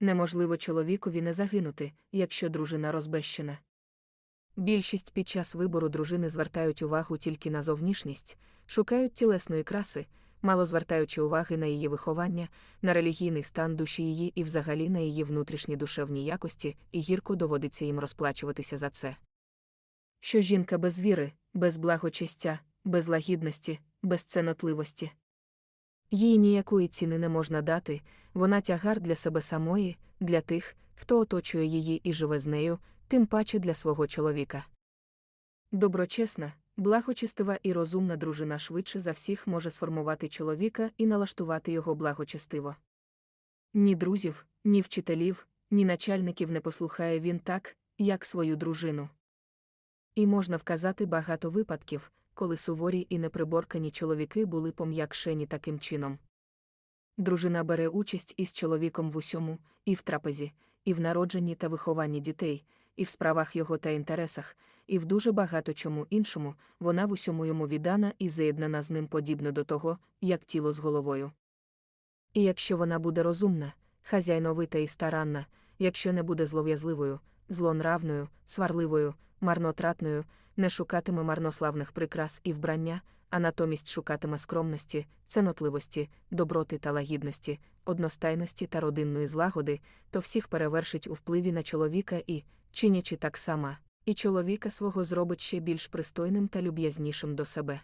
Неможливо чоловікові не загинути, якщо дружина розбещена. Більшість під час вибору дружини звертають увагу тільки на зовнішність, шукають тілесної краси, мало звертаючи уваги на її виховання, на релігійний стан душі її і взагалі на її внутрішні душевні якості, і гірко доводиться їм розплачуватися за це. Що жінка без віри, без благочестя, без лагідності, без ценотливості. Їй ніякої ціни не можна дати, вона тягар для себе самої, для тих, хто оточує її і живе з нею, тим паче для свого чоловіка. Доброчесна, благочестива і розумна дружина швидше за всіх може сформувати чоловіка і налаштувати його благочестиво. Ні друзів, ні вчителів, ні начальників не послухає він так, як свою дружину. І можна вказати багато випадків, коли суворі і неприборкані чоловіки були пом'якшені таким чином. Дружина бере участь із чоловіком в усьому, і в трапезі, і в народженні та вихованні дітей, і в справах його та інтересах, і в дуже багато чому іншому, вона в усьому йому віддана і заєднана з ним подібно до того, як тіло з головою. І якщо вона буде розумна, хазяйновита і старанна, якщо не буде злов'язливою, злонравною, сварливою, марнотратною, не шукатиме марнославних прикрас і вбрання, а натомість шукатиме скромності, ценотливості, доброти та лагідності, одностайності та родинної злагоди, то всіх перевершить у впливі на чоловіка і, чинячи так сама, і чоловіка свого зробить ще більш пристойним та люб'язнішим до себе.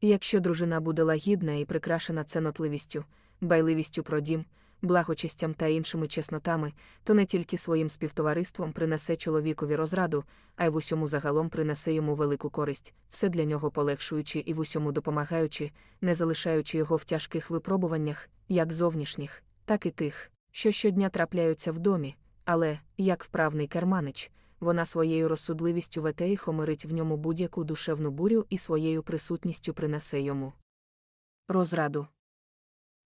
Якщо дружина буде лагідна і прикрашена ценотливістю, байливістю про дім, благочестям та іншими чеснотами, то не тільки своїм співтовариством принесе чоловікові розраду, а й в усьому загалом принесе йому велику користь, все для нього полегшуючи і в усьому допомагаючи, не залишаючи його в тяжких випробуваннях, як зовнішніх, так і тих, що щодня трапляються в домі, але, як вправний керманич, вона своєю розсудливістю вете хомирить в ньому будь-яку душевну бурю і своєю присутністю принесе йому розраду.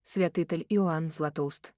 Святитель Іоанн Златоуст